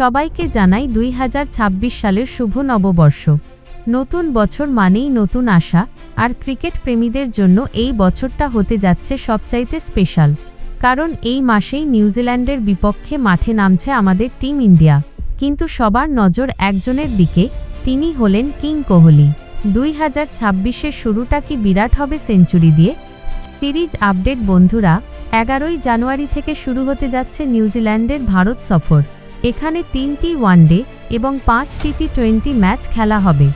সবাইকে জানাই দুই হাজার ছাব্বিশ সালের শুভ নববর্ষ। নতুন বছর মানেই নতুন আশা, আর ক্রিকেট প্রেমীদের জন্য এই বছরটা হতে যাচ্ছে সবচাইতে স্পেশাল। কারণ এই মাসেই নিউজিল্যান্ডের বিপক্ষে মাঠে নামছে আমাদের টিম ইন্ডিয়া। কিন্তু সবার নজর একজনের দিকে, তিনি হলেন কিং কোহলি। দুই হাজার ছাব্বিশের শুরুটা কি বিরাট হবে সেঞ্চুরি দিয়ে? সিরিজ আপডেট, বন্ধুরা, এগারোই জানুয়ারি থেকে শুরু হতে যাচ্ছে নিউজিল্যান্ডের ভারত সফর। এখানে তিনটি ওয়ানডে এবং পাঁচটি টি টোয়েন্টি ম্যাচ খেলা হবে।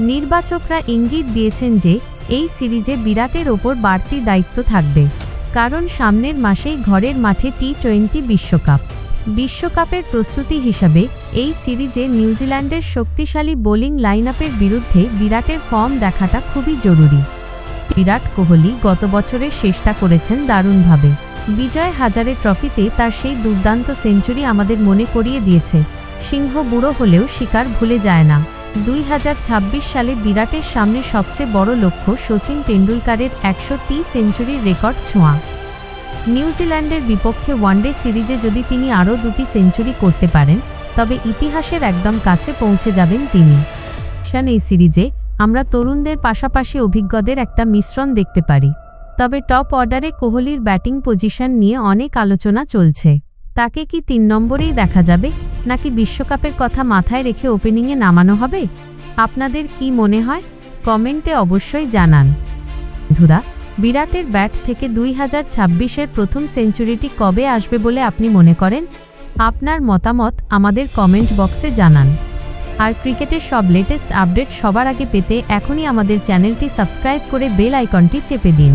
নির্বাচকরা ইঙ্গিত দিয়েছেন যে, এই সিরিজে বিরাটের ওপর বাড়তি দায়িত্ব থাকবে। কারণ সামনের মাসেই ঘরের মাঠে টি টোয়েন্টি বিশ্বকাপ। বিশ্বকাপের প্রস্তুতি হিসাবে, এই সিরিজে নিউজিল্যান্ডের শক্তিশালী বোলিং লাইনআপের বিরুদ্ধে বিরাটের ফর্ম দেখাটা খুবই জরুরি। বিরাট কোহলি গত বছরের শেষটা করেছেন দারুণভাবে। বিজয় হাজারে ট্রফিতে তার সেই দুর্দান্ত সেঞ্চুরি আমাদের মনে করিয়ে দিয়েছে। সিংহ বুড়ো হলেও শিকার ভুলে যায় না। দুই হাজার ছাব্বিশ সালে বিরাটের সামনে সবচেয়ে বড় লক্ষ্য সচিন টেন্ডুলকারের একশো টি সেঞ্চুরির রেকর্ড ছোঁয়া। নিউজিল্যান্ডের বিপক্ষে ওয়ানডে সিরিজে যদি তিনি আরও দুটি সেঞ্চুরি করতে পারেন, তবে ইতিহাসের একদম কাছে পৌঁছে যাবেন তিনি। এই সিরিজে আমরা তরুণদের পাশাপাশি অভিজ্ঞদের একটা মিশ্রণ দেখতে পারি। তবে টপ অর্ডারে কোহলির ব্যাটিং পজিশন নিয়ে অনেক আলোচনা চলছে। তাকে কি তিন নম্বরেই দেখা যাবে, নাকি বিশ্বকাপের কথা মাথায় রেখে ওপেনিংয়ে নামানো হবে? আপনাদের কি মনে হয়? কমেন্টে অবশ্যই জানান। ধুরা বিরাটের ব্যাট থেকে দুই হাজার ছাব্বিশের প্রথম সেঞ্চুরিটি কবে আসবে বলে আপনি মনে করেন? আপনার মতামত আমাদের কমেন্ট বক্সে জানান। আর ক্রিকেটের সব লেটেস্ট আপডেট সবার আগে পেতে এখনই আমাদের চ্যানেলটি সাবস্ক্রাইব করে বেল আইকনটি চেপে দিন।